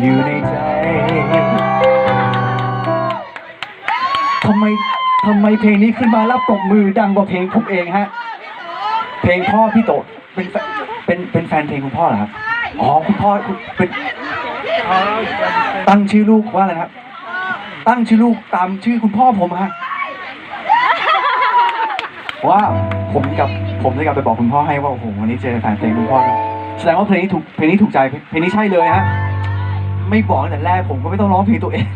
อยู่ในใจทำไมทำไมเพลงนี้ขึ้นมาแล้วปรบมือดังกว่าเพลงผมเองฮะ เพลงพ่อพี่โตเป็นแฟนเป็นเป็นแฟนเพลงคุณพ่อเหรอครับ อ๋อคุณพ่อคุณเป็นตั้งชื่อลูกว่าอะไรนะครับ ตั้งชื่อลูกตามชื่อคุณพ่อผมฮะว่าผมกับผมจะกลับไปบอกคุณพ่อให้ว่าโอ้โหวันนี้เจอแฟนเพลงคุณพ่อแสดงว่าเพลงนี้ถูกเพลงนี้ถูกใจเพลงนี้ใช่เลยฮะ ไม่บอกตั้งแต่แรกผมก็ไม่ต้องร้องเพลงตัวเอง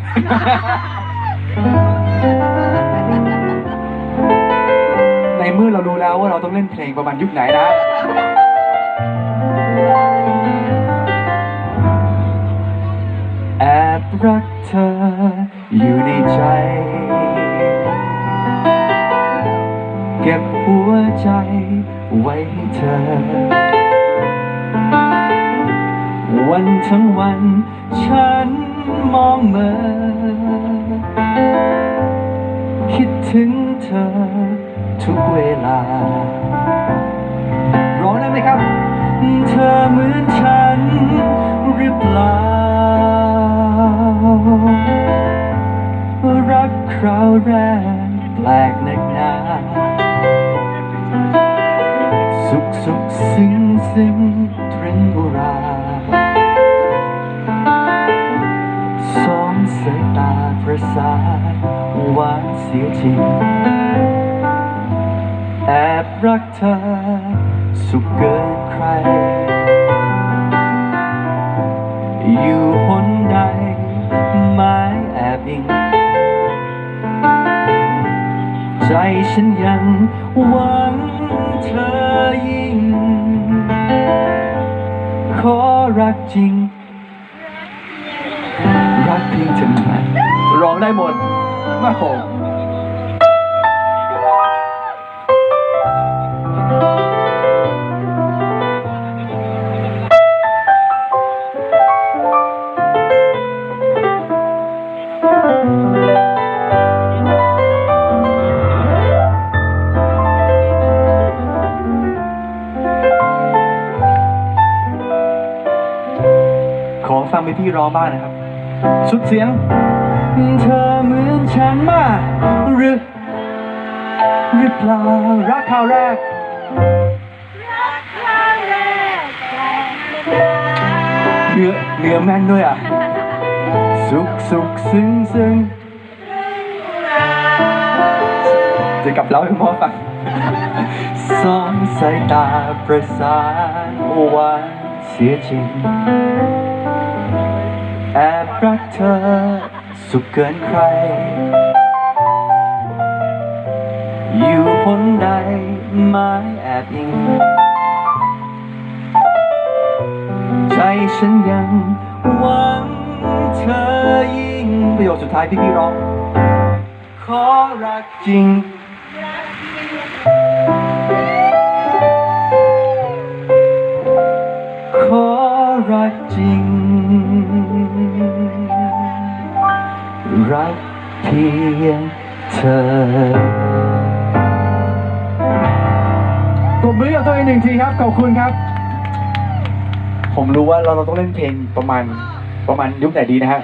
ในเมื่อเรารู้แล้วว่าเราต้องเล่นเพลงประมาณยุคไหนนะ แอบรักเธออยู่ในใจ เก็บหัวใจไว้ให้เธอ วันทั้งวัน ฉันมองเมอคิดถึงเธอทุกเวลา ร้องได้ไหมครับ เธอเหมือนฉันหรือเปล่า รักคราวแรกแปลกนักหนาสุขสุขซึ้งซึ้งตรึงอุราส สายตาประสานหวานเสียจริง แอบรักเธอ สุขเกินใคร อยู่หนใดไม้แอบอิง ใจฉันยังหวังเธอยิ่ง ขอรักจริง ช่ไหมร้องได้หมดมาโหขอฟังพี่พี่ร้องบ้างนะครับ สุดเสียง เธอเหมือนฉันมากหรือหรือเปล่ารักคราวแรกเนื้อเนื้อแม่นด้วยอะ สุขสุขซึ้งซึ้งจะกลับเล่าให้พ่อฟังสองสายตาประสานหวานเสียจริง รักเธอ สุขเกินใคร อยู่หนใดไม้แอบอิง ใจฉันยังหวังเธอยิ่ง ประโยคสุดท้ายที่พี่ร้อง ขอรักจริง รักเพียงเธอปรบมือกับตัวเองหนึ่งทีครับขอบคุณครับ ผมรู้ว่าเราเราต้องเล่นเพลงประมาณประมาณยุคไหนดีนะฮะ